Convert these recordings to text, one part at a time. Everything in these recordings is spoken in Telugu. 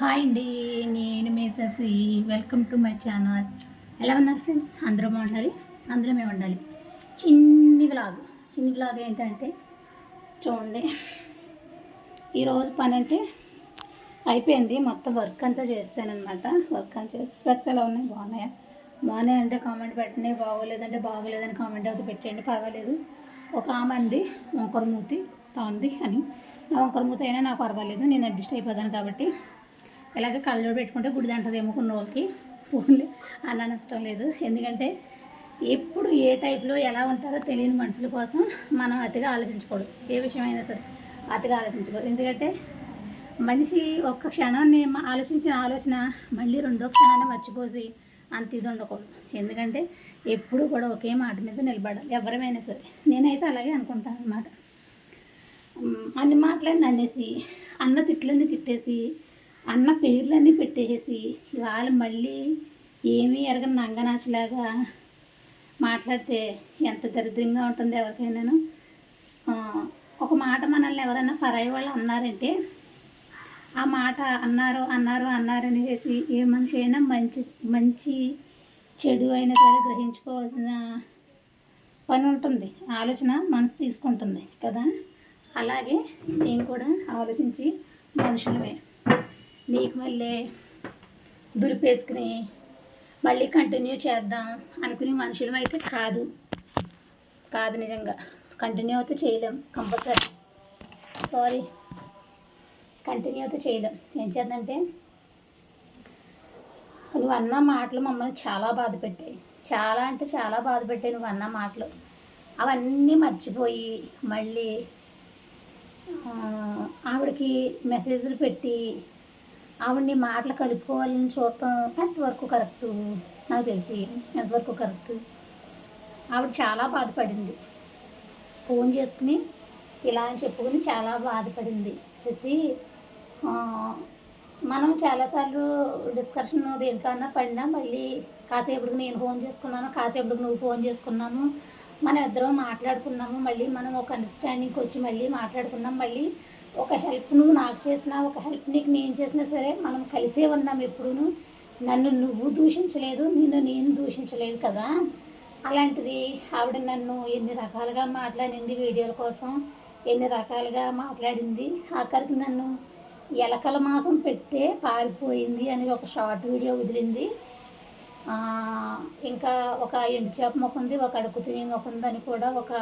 హాయ్ అండి నేను మేసేసి వెల్కమ్ టు మై ఛానల్ ఎలా ఉన్నారు ఫ్రెండ్స్ అందరూ బాగుండాలి? అందరూ మేము ఉండాలి. చిన్ని వ్లాగ్ చిన్ని వ్లాగ్ ఏంటంటే చూడండి. ఈరోజు పని అంటే అయిపోయింది. మొత్తం వర్క్ అంతా చేస్తానమాట వర్క్ అంతా చేసి స్పెట్స్ ఎలా ఉన్నాయి? బాగున్నాయా? బాగున్నాయి అంటే కామెంట్ పెట్టండి. బాగోలేదంటే బాగోలేదని కామెంట్ అవుతూ పెట్టండి పర్వాలేదు. ఒక ఆమె అండి వంకరమూతి తాంది అని. నా వంకరమూతి అయినా నాకు పర్వాలేదు. నేను అడ్జస్ట్ అయిపోతాను కాబట్టి ఇలాగే కళ్ళజోడు పెట్టుకుంటే గుడి అంటదేమో కొన్ని రోజులకి. పోన్లే అలా నష్టం లేదు. ఎందుకంటే ఎప్పుడు ఏ టైప్లో ఎలా ఉంటారో తెలియని మనుషుల కోసం మనం అతిగా ఆలోచించకూడదు ఏ విషయమైనా సరే అతిగా ఆలోచించకూడదు ఎందుకంటే మనిషి ఒక్క క్షణాన్ని ఆలోచించిన ఆలోచన మళ్ళీ రెండో క్షణాన్ని మర్చిపోసి అంత ఇది ఉండకూడదు. ఎందుకంటే ఎప్పుడు కూడా ఒకే మాట మీద నిలబడాలి ఎవరమైనా సరే. నేనైతే అలాగే అనుకుంటాను అనమాట అన్ని మాటలన్నీ అనేసి అన్న తిట్లన్నీ తిట్టేసి అన్న పేర్లన్నీ పెట్టేసి ఇవాళ మళ్ళీ ఏమీ ఎరగని నంగనాచలాగా మాట్లాడితే ఎంత దరిద్రంగా ఉంటుంది ఎవరికైనాను. ఒక మాట మనల్ని ఎవరైనా పరాయి వాళ్ళు అన్నారంటే ఆ మాట అన్నారు అన్నారు అన్నారు అనేసి ఏ మనిషి అయినా మంచి మంచి చెడు అయినా సరే గ్రహించుకోవాల్సిన పని ఉంటుంది. ఆలోచన మనసు తీసుకుంటుంది కదా. అలాగే నేను కూడా ఆలోచించి మనుషులమే. నీకు మళ్ళీ దులిపేసుకుని మళ్ళీ కంటిన్యూ చేద్దాం అనుకునే మనుషులం అయితే కాదు. కాదు నిజంగా. కంటిన్యూ అయితే చేయలేం కంపల్సరీ సారీ కంటిన్యూ అయితే చేయలేం. ఏం చేద్దంటే నువ్వు అన్న మాటలు మమ్మల్ని చాలా బాధ పెట్టాయి. చాలా అంటే చాలా బాధ పెట్టాయి నువ్వు అన్న మాటలు. అవన్నీ మర్చిపోయి మళ్ళీ ఆవిడకి మెసేజ్లు పెట్టి ఆవిడని మాటలు కలుపుకోవాలని చూడటం ఎంతవరకు కరెక్ట్? నాకు తెలిసి ఎంతవరకు కరెక్ట్? ఆవిడ చాలా బాధపడింది. ఫోన్ చేసుకుని ఇలా అని చెప్పుకుని చాలా బాధపడింది. శశి మనం చాలాసార్లు డిస్కషన్ దేనికన్నా పడినా మళ్ళీ కాసేపటికి నేను ఫోన్ చేసుకున్నాను కాసేపటికి నువ్వు ఫోన్ చేసుకున్నాము మన ఇద్దరం మాట్లాడుకున్నాము మళ్ళీ మనం ఒక అండర్స్టాండింగ్కి వచ్చి మళ్ళీ మాట్లాడుకున్నాం మళ్ళీ ఒక హెల్ప్ నువ్వు నాకు చేసినా ఒక హెల్ప్ నీకు నేను చేసినా సరే మనం కలిసే ఉన్నాం ఎప్పుడూను. నన్ను నువ్వు దూషించలేదు నిన్ను నేను దూషించలేదు కదా. అలాంటిది ఆవిడ నన్ను ఎన్ని రకాలుగా మాట్లాడింది వీడియోల కోసం ఎన్ని రకాలుగా మాట్లాడింది. ఆఖరికి నన్ను ఎలకల మాసం పెడితే పారిపోయింది అని ఒక షార్ట్ వీడియో వదిలింది. ఇంకా ఒక ఎండు చేప మొక్క ఉంది ఒక అడుగు తినే మొక్క ఉంది అని కూడా ఒక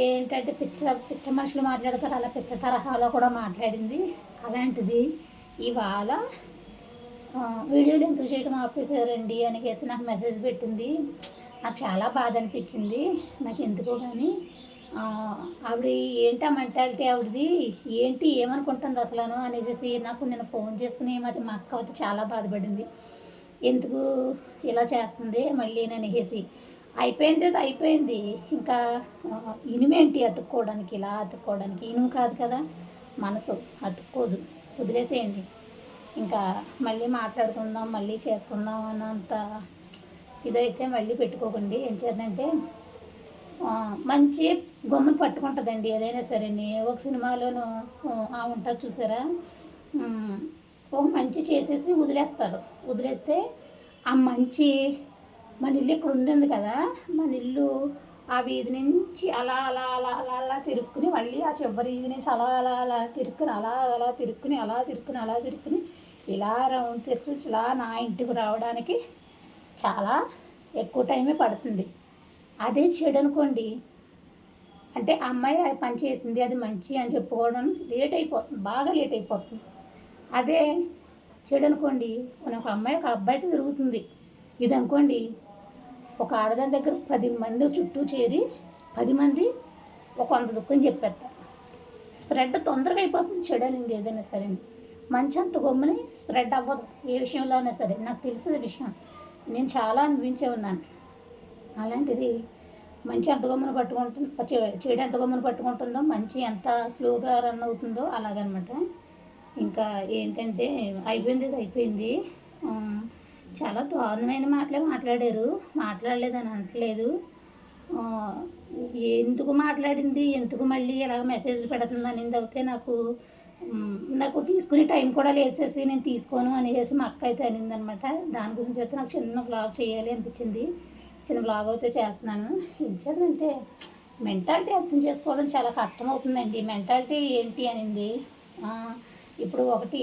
ఏంటంటే పిచ్చ పిచ్చ మనుషులు మాట్లాడతారు అలా పిచ్చ తరహాలో కూడా మాట్లాడింది. అలాంటిది ఇవాళ వీడియోలు ఎందుకు చేయడం ఆపేసారండి అనేసి నాకు మెసేజ్ పెట్టింది. నాకు చాలా బాధ అనిపించింది. నాకు ఎందుకో కానీ ఆవిడ ఏంటి ఆ మెంటాలిటీ ఆవిడది? ఏంటి ఏమనుకుంటుంది అసలు అనేసి నాకు నేను ఫోన్ చేసుకుని మా అక్క చాలా బాధపడింది. ఎందుకు ఇలా చేస్తుంది మళ్ళీ నేను అనేసి. అయిపోయింది అది అయిపోయింది. ఇంకా ఇనుమేంటి అతుక్కోవడానికి ఇలా అతుక్కోవడానికి? ఇనుము కాదు కదా మనసు. అతుక్కోదు. వదిలేసేయండి. ఇంకా మళ్ళీ మాట్లాడుకుందాం మళ్ళీ చేసుకుందాం అన్నంత ఇదైతే మళ్ళీ పెట్టుకోకండి. ఏం చేద్దంటే మంచి గమ్మును పట్టుకుంటుందండి ఏదైనా సరే ఒక సినిమాలోను ఆ, ఉంటుంది చూసారా? ఒక మంచి చేసేసి వదిలేస్తారు. వదిలేస్తే ఆ మంచి మన ఇల్లు ఇక్కడ ఉండింది కదా మన ఇల్లు ఆ వీధి నుంచి అలా అలా అలా అలా అలా తిరుక్కుని మళ్ళీ ఆ చివరి వీధి నుంచి అలా అలా అలా తిరుక్కుని అలా అలా తిరుక్కుని అలా తిరుక్కుని అలా తిరుక్కుని ఇలా రౌండ్ తిరుక్కు ఇలా నా ఇంటికి రావడానికి చాలా ఎక్కువ టైమే పడుతుంది. అదే చెడు అనుకోండి. అంటే అమ్మాయి అది పని చేసింది అది మంచి అని చెప్పుకోవడం లేట్ అయిపోతుంది బాగా లేట్ అయిపోతుంది. అదే చెడు అనుకోండి మన ఒక అమ్మాయి ఒక అబ్బాయితో తిరుగుతుంది. ఇది అనుకోండి ఒక ఆడదాని దగ్గర పది మంది చుట్టూ చేరి పది మంది ఒక వంద దుఃఖం చెప్పేస్తారు. స్ప్రెడ్ తొందరగా అయిపోతుంది చెడు ఏదైనా సరే మంచి అంత గమ్ముని స్ప్రెడ్ అవ్వదు ఏ విషయంలో అయినా సరే. నాకు తెలిసిన విషయం నేను చాలా అనిపించే ఉన్నాను. అలాంటిది మంచి ఎంత గమ్మున పట్టుకుంటుంది చెడు ఎంత గమ్మున పట్టుకుంటుందో మంచి ఎంత స్లోగా రన్ అవుతుందో అలాగనమాట. ఇంకా ఏంటంటే అయిపోయింది ఇది అయిపోయింది. చాలా దారుణమైన మాటలే మాట్లాడారు. మాట్లాడలేదని అనట్లేదు. ఎందుకు మాట్లాడింది? ఎందుకు మళ్ళీ ఇలా మెసేజ్ పెడుతుంది అనేది అయితే నాకు నాకు తీసుకునే టైం కూడా లేసేసి నేను తీసుకోను అనేసి మా అక్క అయితే అనిందనమాట. దాని గురించి అయితే నాకు చిన్న బ్లాగ్ చేయాలి అనిపించింది. చిన్న బ్లాగ్ అయితే చేస్తున్నాను. ఇచ్చేదంటే మెంటాలిటీ అర్థం చేసుకోవడం చాలా కష్టం అవుతుందండి మెంటాలిటీ ఏంటి అనింది? ఇప్పుడు ఒకటి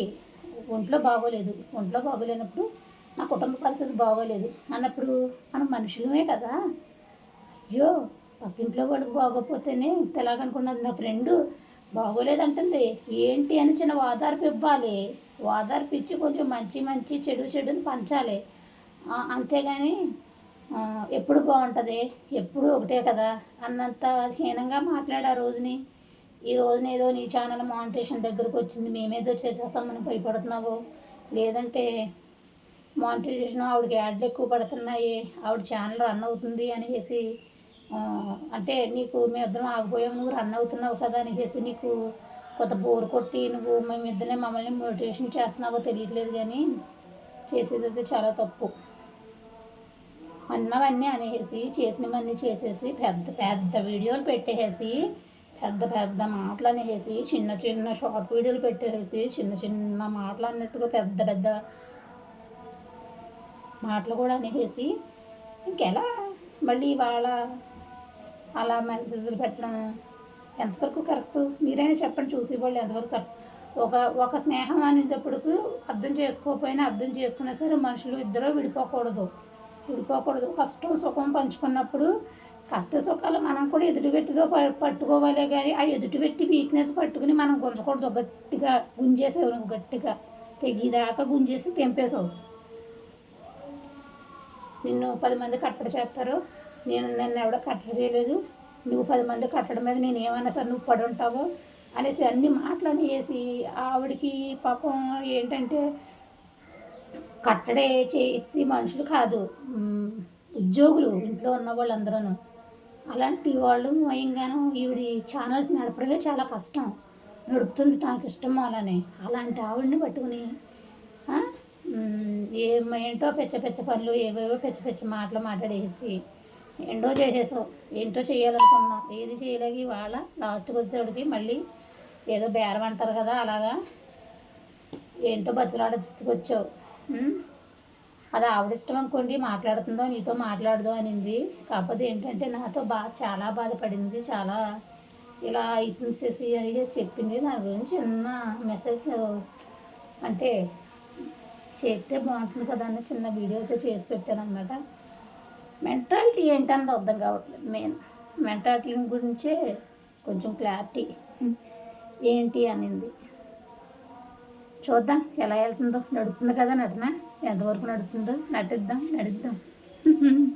ఒంట్లో బాగోలేదు. ఒంట్లో బాగోలేనప్పుడు నా కుటుంబ పరిస్థితి బాగోలేదు. అన్నప్పుడు మనం మనుషులమే కదా. అయ్యో పక్కింట్లో వాళ్ళకి బాగోపోతేనే తెలాగనుకున్నది నా ఫ్రెండు బాగోలేదంటుంది. ఏంటి అని చిన్న ఓదార్పు ఇవ్వాలి. ఓదార్పు ఇచ్చి కొంచెం మంచి మంచి చెడు చెడుని పంచాలి. అంతేగాని ఎప్పుడు బాగుంటుంది? ఎప్పుడు ఒకటే కదా. అన్నంత హీనంగా మాట్లాడే ఆ రోజుని. ఈ రోజున ఏదో నీ ఛానల్ మానిటేషన్ దగ్గరకు వచ్చింది. మేమేదో చేసేస్తామని భయపడుతున్నావు. లేదంటే మానిటైజేషన్ ఆవిడకి యాడ్లు ఎక్కువ పడుతున్నాయి ఆవిడ ఛానల్ రన్ అవుతుంది అనేసి అంటే నీకు మేమిద్దరం ఆగిపోయాము నువ్వు రన్ అవుతున్నావు కదా అనేసి నీకు కొత్త బోర్ కొట్టి నువ్వు మేమిద్దరే మమ్మల్ని మోటివేషన్ చేస్తున్నావో తెలియట్లేదు కానీ చేసేది అయితే చాలా తప్పు. అన్నవన్నీ అనేసి చేసినవన్నీ చేసేసి పెద్ద పెద్ద వీడియోలు పెట్టేసి పెద్ద పెద్ద మాటలు అనేసి చిన్న చిన్న షార్ట్ వీడియోలు పెట్టేసి చిన్న చిన్న మాటలు అన్నట్టుగా పెద్ద పెద్ద మాటలు కూడా అనేసి ఇంకెలా మళ్ళీ వాళ్ళ అలా మెసేజ్లు పెట్టడం ఎంతవరకు కరెక్ట్? మీరైనా చెప్పండి చూసి వాళ్ళు ఎంతవరకు కరెక్ట్? ఒక ఒక స్నేహం అనేటప్పటికి అర్థం చేసుకోకపోయినా అర్థం చేసుకున్నా సరే మనుషులు ఇద్దరు విడిపోకూడదు. విడిపోకూడదు. కష్టం సుఖం పంచుకున్నప్పుడు కష్ట సుఖాలు మనం కూడా ఎదుటి వ్యక్తితో ప- పట్టుకోవాలే కానీ ఆ ఎదుటి వ్యక్తి వీక్నెస్ పట్టుకుని మనం గుంజకూడదు. గట్టిగా గుంజేసావు గట్టిగా తెగిదాకా గుంజేసి తెంపేసావు నిన్ను పది మంది కట్టడి చేస్తారు. నేను నన్ను ఎవడో కట్టడి చేయలేదు. నువ్వు పది మంది కట్టడం మీద నేను ఏమైనా సరే నువ్వు పడి ఉంటావు అనేసి అన్ని మాటలని వేసి ఆవిడకి పాపం ఏంటంటే కట్టడే చేసి మనుషులు కాదు ఉద్యోగులు ఇంట్లో ఉన్న వాళ్ళందరూ అలాంటి వాళ్ళు స్వయంగాను ఈవిడి ఛానల్స్ నడపడమే చాలా కష్టం. నడుపుతుంది తనకి ఇష్టం అలానే. అలాంటి ఆవిడని పట్టుకుని ఏమేంటో ఏం ఏంటో పెచ్చ పెచ్చ పనులు ఏవేవో పెచ్చ పెచ్చ మాటలు మాట్లాడేసి ఏంటో చేసేసావు ఏంటో చేయాలనుకున్నాం. ఏది చేయలేక ఇవాళ లాస్ట్కి వచ్చేవాడికి మళ్ళీ ఏదో బేరం అంటారు కదా అలాగా ఏంటో బతిలాడే స్థితికి వచ్చావు అది ఆవిడ ఇష్టం అనుకోండి మాట్లాడుతుందో నీతో మాట్లాడదో అనింది. కాకపోతే ఏంటంటే నాతో బా చాలా బాధపడింది చాలా ఇలా ఇన్సేసి అని చెప్పింది. నా గురించి చిన్న మెసేజ్ అంటే చేస్తే బాగుంటుంది కదా అని చిన్న వీడియో అయితే చేసి పెట్టాను అనమాట మెంటాలిటీ ఏంటన్నది అర్థం కావట్లేదు. మెయిన్ మెంటాలిటీ గురించే కొంచెం క్లారిటీ ఏంటి అనింది. చూద్దాం ఎలా వెళ్తుందో. నడుస్తుంది కదా నటన. ఎంతవరకు నడుస్తుందో నటిద్దాం నడిద్దాం.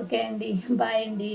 ఓకే అండి. బాయ్ అండి.